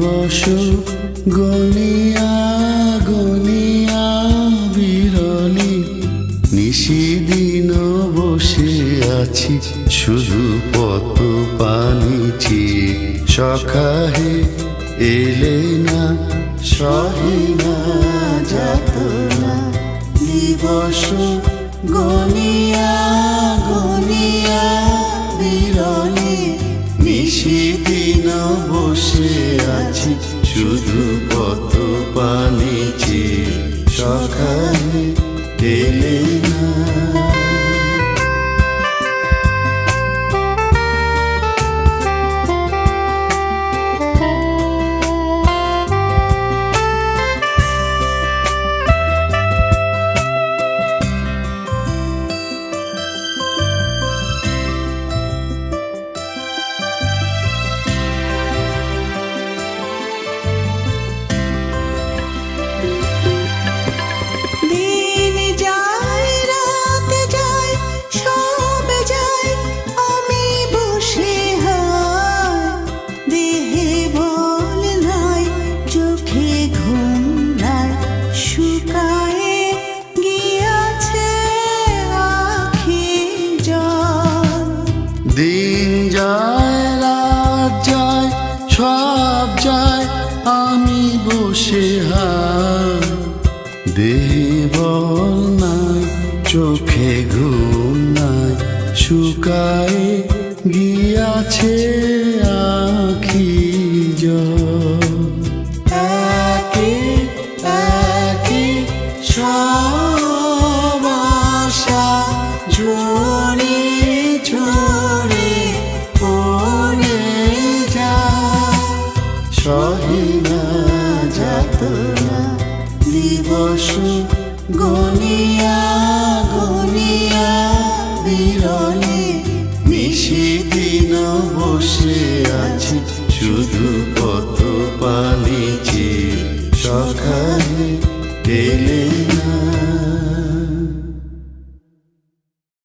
দিবস গনিয়া গনিয়া বিরলি। নিশিদিন বসে আছি, শুধু পত পানিছি সখাহে এলে না, সহে না, যাত না। দিবস গনিয়া বসে আছি শুধু কত পানিছি সব যায়, আমি বসে বল নাই, চোখে ঘুম নাই, শুকায় গিয়াছে আখি একে একে সব ঝরে সাধনা দিবস গনিয়া গনিয়া বিরলে নিশি দিন বসে আছি। শুধু কত পালিছি সকালে টেলে